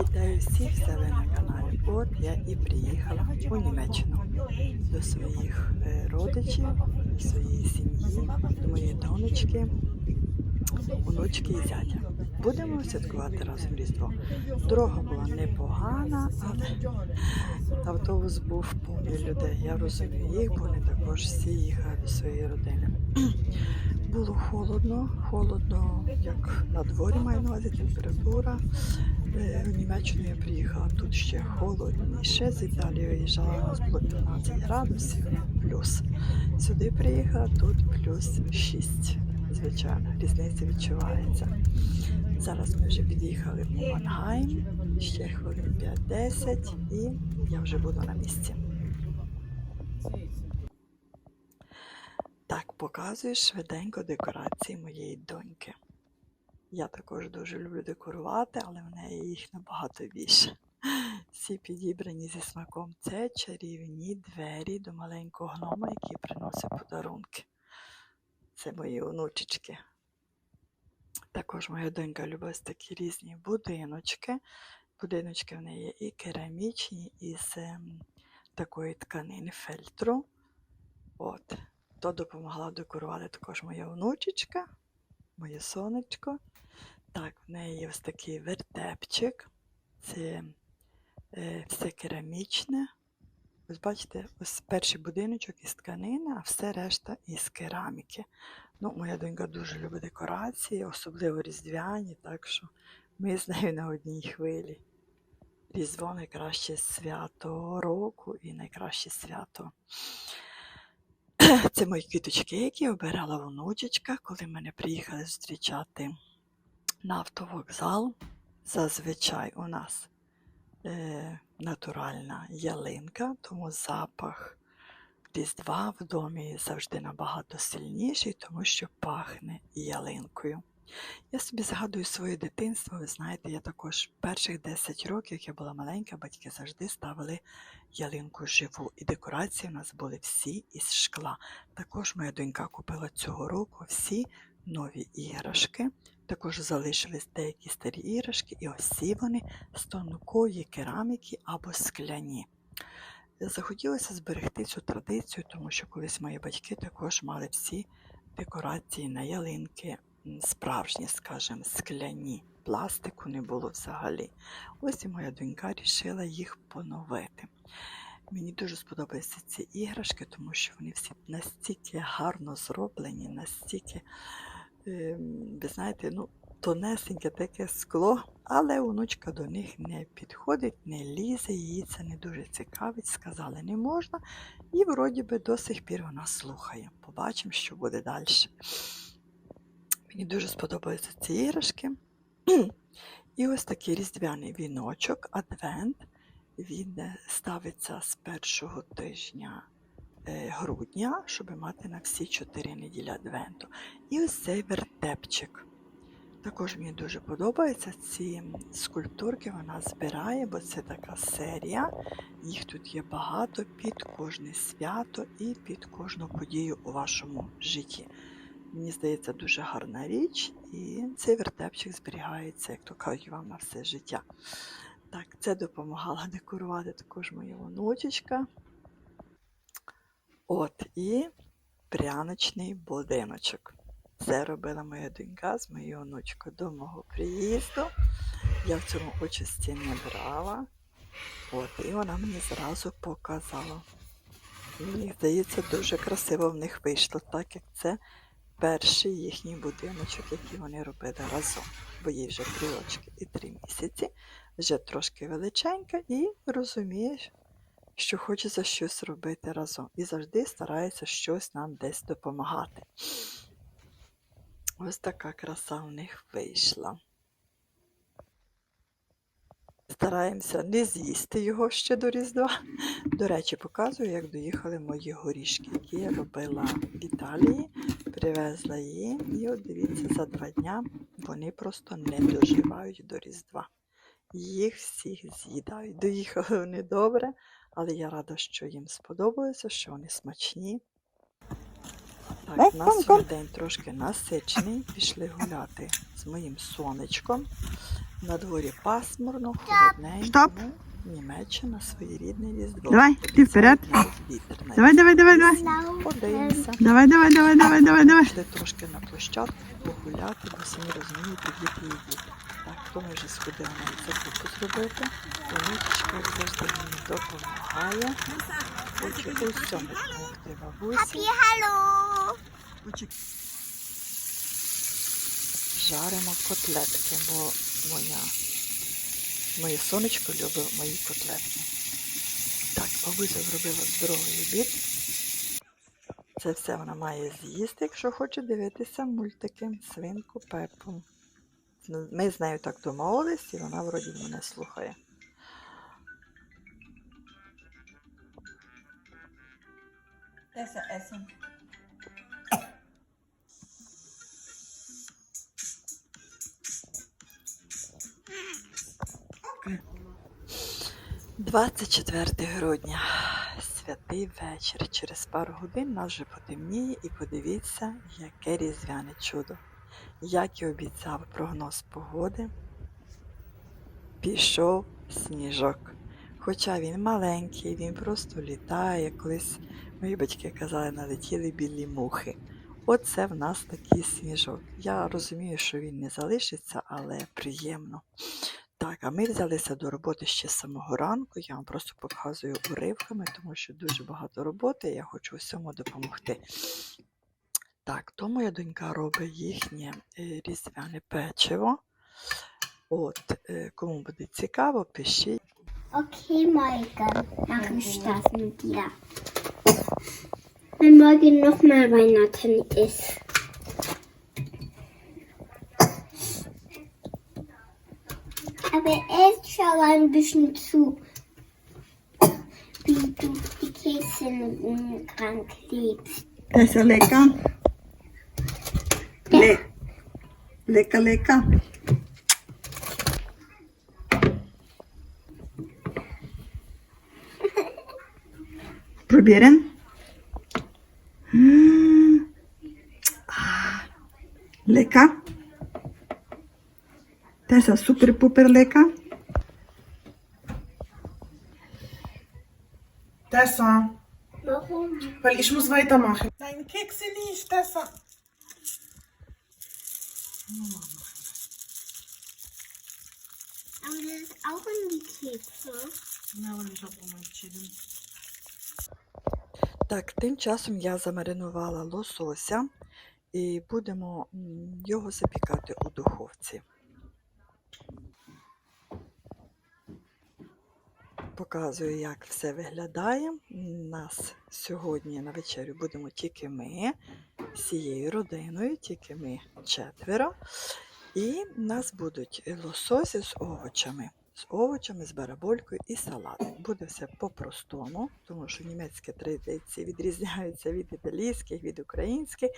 Вітаю всіх себе на каналі. От я і приїхала у Німеччину до своїх е, родичів, своєї сім'ї, до моєї донечки, онучки і зятя. Будемо святкувати разом Різдво. Дорога була непогана, але автобус був повний людей. Я розумію їх, вони також всі їхали до своєї родини. Було холодно, холодно, як на дворі маю на увазі температура. Е, В Німеччину я приїхала, тут ще холодніше. З Італії виїжджала, у нас було 15 градусів плюс. Сюди приїхала, тут плюс 6. Звичайно, різниця відчувається. Зараз ми вже під'їхали в Мангайм, ще хвилин 5-10 і я вже буду на місці. Так, показую швиденько декорації моєї доньки. Я також дуже люблю декорувати, але в неї їх набагато більше. Всі підібрані зі смаком. Це чарівні двері до маленького гнома, який приносить подарунки. Це мої онучечки. Також моя донька любить такі різні будиночки. Будиночки в неї є і керамічні, із ем, такої тканини фельтру. От. То допомогла декорувати також моя онучечка, моє сонечко. Так, в неї є ось такий вертепчик. Це е, все керамічне. Ось бачите, ось перший будиночок із тканини, а все решта із кераміки. Ну, моя донька дуже любить декорації, особливо різдвяні, так що ми з нею на одній хвилі. Різдво найкраще свято року і найкраще свято. Це мої квіточки, які обирала внучечка, коли мене приїхали зустрічати на автовокзал. Зазвичай у нас е, натуральна ялинка, тому запах Різдва в домі завжди набагато сильніший, тому що пахне ялинкою. Я собі згадую своє дитинство. Ви знаєте, я також перших 10 років, як я була маленька, батьки завжди ставили ялинку живу. І декорації у нас були всі із шкла. Також моя донька купила цього року всі нові іграшки. Також залишились деякі старі іграшки, і всі вони з тонкої кераміки або скляні. Захотілося зберегти цю традицію, тому що колись мої батьки також мали всі декорації на ялинки, справжні, скажімо, скляні. Пластику не було взагалі. Ось і моя донька рішила їх поновити. Мені дуже сподобаються ці іграшки, тому що вони всі настільки гарно зроблені, настільки, ем, ви знаєте, ну, тонесеньке таке скло, але онучка до них не підходить, не лізе, її це не дуже цікавить, сказали, не можна. І вроді би до сих пір вона слухає. Побачимо, що буде далі. Мені дуже сподобаються ці іграшки. І ось такий різдвяний віночок, адвент. Він е, ставиться з першого тижня е, грудня, щоб мати на всі чотири неділі адвенту. І ось цей вертепчик. Також мені дуже подобаються ці скульптурки, вона збирає, бо це така серія. Їх тут є багато під кожне свято і під кожну подію у вашому житті. Мені здається, дуже гарна річ, і цей вертепчик зберігається, як то кажуть, вам на все життя. Так, це допомагала декорувати також моя онучечка. От і пряночний будиночок. Це робила моя донька з моєю онучкою до мого приїзду. Я в цьому участі не брала. От, і вона мені зразу показала. Мені здається, дуже красиво в них вийшло, так як це перший їхній будиночок, який вони робили разом. Бо їй вже три рочки і три місяці, вже трошки величенька і розумієш, що хоче за щось робити разом. І завжди старається щось нам десь допомагати. Ось така краса в них вийшла. Стараємося не з'їсти його ще до Різдва. До речі, показую, як доїхали мої горішки, які я робила в Італії. Привезла їм, і от дивіться, за два дня вони просто не доживають до Різдва. Їх всіх з'їдають. Доїхали вони добре, але я рада, що їм сподобалося, що вони смачні. Так, у нас сьогодні день трошки насичений. Пішли гуляти з моїм сонечком. На дворі пасмурно, холодненько. Німеччина своєрідне різдво. Давай, ти вперед. Давай, давай, давай, давай. Подивимося. Давай, давай, давай, давай, давай, давай. Пішли трошки на площадку погуляти, бо самі розумієте, діти і діти. Так, то ми вже сходили навіть закупку зробити. Онучечка, завжди, мені допомагає. Хочу у всьому допомогти бабусі. Жаримо котлетки, бо моя, моє сонечко любить мої котлетки. Так, бабуся зробила здоровий обід. Це все вона має з'їсти, якщо хоче дивитися мультики свинку Пепу. Ми з нею так домовились, і вона вроді мене слухає. Besser essen. — 24 грудня. Святий вечір. Через пару годин нас вже потемніє і подивіться, яке різдвяне чудо. Як і обіцяв прогноз погоди, пішов сніжок. Хоча він маленький, він просто літає. Колись мої батьки казали, налетіли білі мухи. Оце в нас такий сніжок. Я розумію, що він не залишиться, але приємно. Так, а ми взялися до роботи ще з самого ранку. Я вам просто показую уривками, тому що дуже багато роботи, я хочу всьому допомогти. Так, то моя донька робить їхнє е, різдвяне печиво. От, е, кому буде цікаво, пишіть. Okay, Morgen. Machen Spaß mit dir. Wenn morgen nochmal Weihnachten ist. aby Estrala zu wie du die Käse krank liebst. Ist ja lecker. Le lecker, lecker. Probieren? Mm. Ah. Lecker. Лека. Tessa, Warum? weil ich muss weitermachen. Dein Kekse nicht, Tessa. Aber das ist auch in die Kekse. Ja, weil ich habe umentschieden. Так, тим часом я замаринувала лосося і будемо його запікати у духовці. Показую, як все виглядає. Нас сьогодні на вечерю будемо тільки ми, всією родиною, тільки ми четверо. І нас будуть лососі з овочами. З овочами, з бараболькою і салат. Буде все по-простому, тому що німецькі традиції відрізняються від італійських, від українських.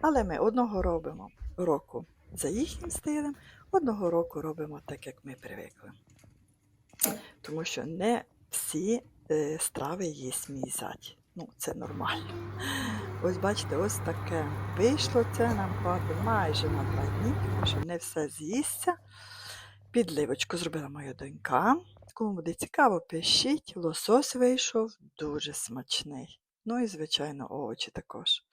Але ми одного робимо року за їхнім стилем, одного року робимо так, як ми привикли. Тому що не всі е, страви їсть мій. Ну, це нормально. Ось бачите, ось таке вийшло. Це нам хватить майже на два дні, тому що не все з'їсться. Підливочку зробила моя донька. Кому буде цікаво, пишіть. Лосось вийшов дуже смачний. Ну і, звичайно, овочі також.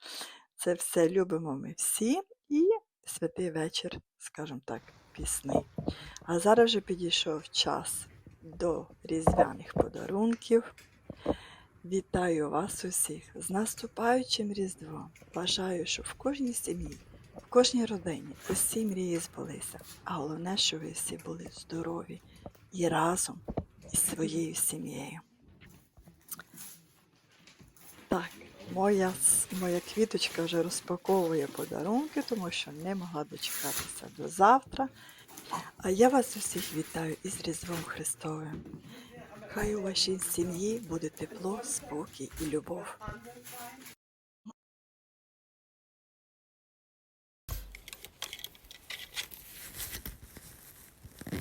Це все любимо ми всі. І святий вечір, скажімо так, пісний. А зараз вже підійшов час до різдвяних подарунків. Вітаю вас усіх з наступаючим Різдвом. Бажаю, щоб в кожній сім'ї, в кожній родині усі мрії збулися. А головне, щоб ви всі були здорові і разом із своєю сім'єю. Так, моя, моя квіточка вже розпаковує подарунки, тому що не могла дочекатися до завтра. А я вас усіх вітаю із Різдвом Христовим. Хай у вашій сім'ї буде тепло, спокій і любов.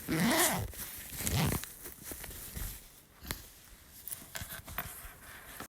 Yeah.